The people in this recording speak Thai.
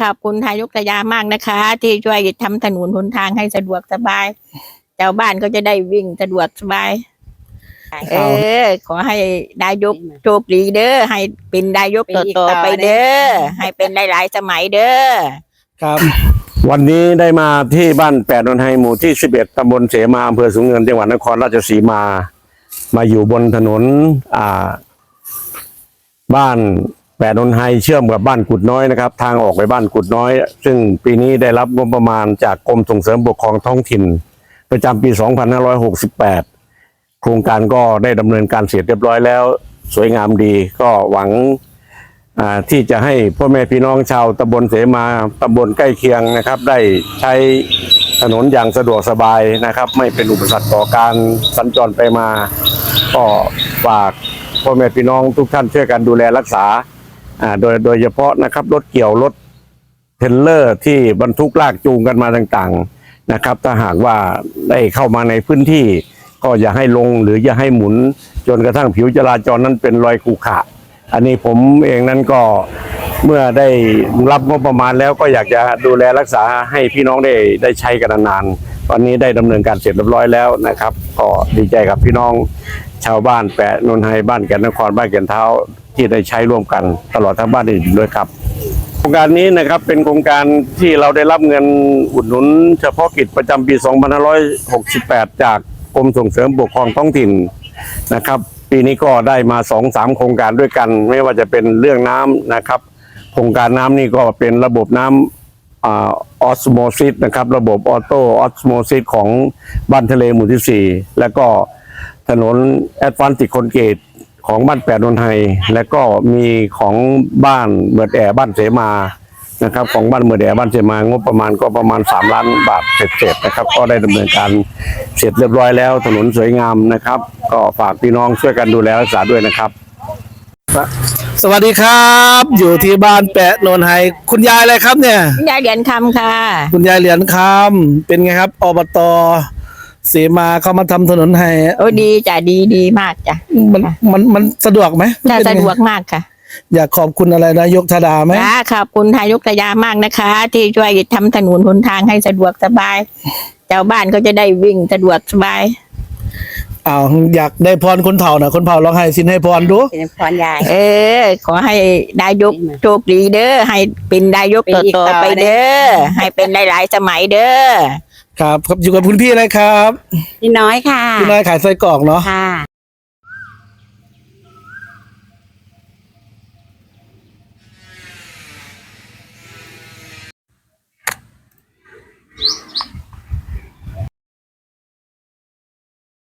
ขอบคุณทายกตยามากนะคะ ที่ช่วยทำถนนหนทางให้สะดวกสบายชาวบ้านก็จะได้วิ่งสะดวกสบาย เออ ขอให้นายกโชคดีเด้อให้เป็นนายกต่อๆไปเด้อให้เป็นหลายๆสมัยเด้อครับ วันนี้ได้มาที่บ้านแปดนนไฮหมู่ที่11ตำบลเสมาอำเภอสูงเนินจังหวัดนครราชสีมา มาอยู่บนถนน อ่า บ้าน แปดนนไฮเชื่อมกับบ้านกุดน้อยนะครับ ทางออกไปบ้านกุดน้อย ซึ่งปีนี้ได้รับงบประมาณจากกรมส่งเสริมปกครองท้องถิ่น ประจำปี 2568 โครงการก็ได้ดำเนินการเสร็จเรียบร้อยแล้ว สวยงามดีก็หวังที่จะให้พ่อแม่พี่น้องชาวตำบลเสมาตำบลใกล้เคียงนะครับ ได้ใช้ถนนอย่างสะดวกสบายนะครับ ไม่เป็นอุปสรรคต่อการสัญจรไปมา ก็ฝากพ่อแม่พี่น้องทุกท่านช่วยกันดูแลรักษา โดยโดยเฉพาะนะครับรถเกี่ยวรถเทรลเลอร์ที่บรรทุกลากจูงกันมาต่างๆนะครับ ถ้าหากว่าได้เข้ามาในพื้นที่ ก็อย่าให้ลงหรืออย่าให้หมุน จนกระทั่งผิวจราจรนั้นเป็นรอยขรุขะ อันนี้ผมเองนั้นก็เมื่อได้รับงบประมาณแล้วก็อยากจะดูแลรักษาให้พี่น้องได้ได้ใช้กันนานๆตอนนี้ได้ดำเนินการเสร็จเรียบร้อยแล้วนะครับ ก็ดีใจกับพี่น้องชาวบ้านแปะนนไฮบ้านแก่นนครบ้านแก่นเท้าที่ได้ใช้ร่วมกันตลอดทั้งบ้านอื่นด้วยครับ โครงการนี้นะครับเป็นโครงการที่เราได้รับเงินอุดหนุน เฉพาะกิจประจำปี 2568 จากกรมส่งเสริมปกครองท้องถิ่นนะครับ ปีนี้ก็ได้มาสองสามโครงการด้วยกัน ไม่ว่าจะเป็นเรื่องน้ำนะครับ โครงการน้ำนี่ก็เป็นระบบน้ำออสโมซิสนะครับระบบออโต้ออสโมซิสของบ้านทะเลหมู่ที่ 4 แล้วก็ถนนแอดวานติคอนเกต ของบ้านแปดนนไฮและก็มีของบ้านเมือดแอบ้านเสมานะครับ ของบ้านเมือดแอบ้านเสมางบประมาณก็ประมาณ 3 ล้านบาทเศษๆนะครับ ก็ได้ดำเนินการเสร็จเรียบร้อยแล้ว ถนนสวยงามนะครับ ก็ฝากพี่น้องช่วยกันดูแลรักษาด้วยนะครับสวัสดีครับ อยู่ที่บ้านแปะโนนไฮคุณยายอะไรครับเนี่ยยายเหรียญคำค่ะ คุณยายเหรียญคำเป็นไงครับอบต เสมาเขามาทำถนนให้โอ้ดีจ้ะดีดีมากจ้ะมันมันมันสะดวกไหมน่าเป็นสะไงดวกมากค่ะอยากขอบคุณอะไรนายกธดาไหมจ้าขอบคุณทายกตยามากนะคะ ที่ช่วยทำถนนหนทางให้สะดวกสบายชาวบ้านก็จะได้วิ่งสะดวกสบายอ้าวอยากได้พรคนเฒ่านะคนเฒ่าร้องไห้สินให้พรดู เป็นพรยาย เออ ขอให้นายกโชคดีเด้อให้เป็นนายกต่อๆไปเด้อให้เป็นหลายๆสมัยเด้อ ครับครับอยู่กับคุณพี่อะไรครับ พี่น้อยค่ะพี่นายขายไส้กรอกเนาะ ค่ะ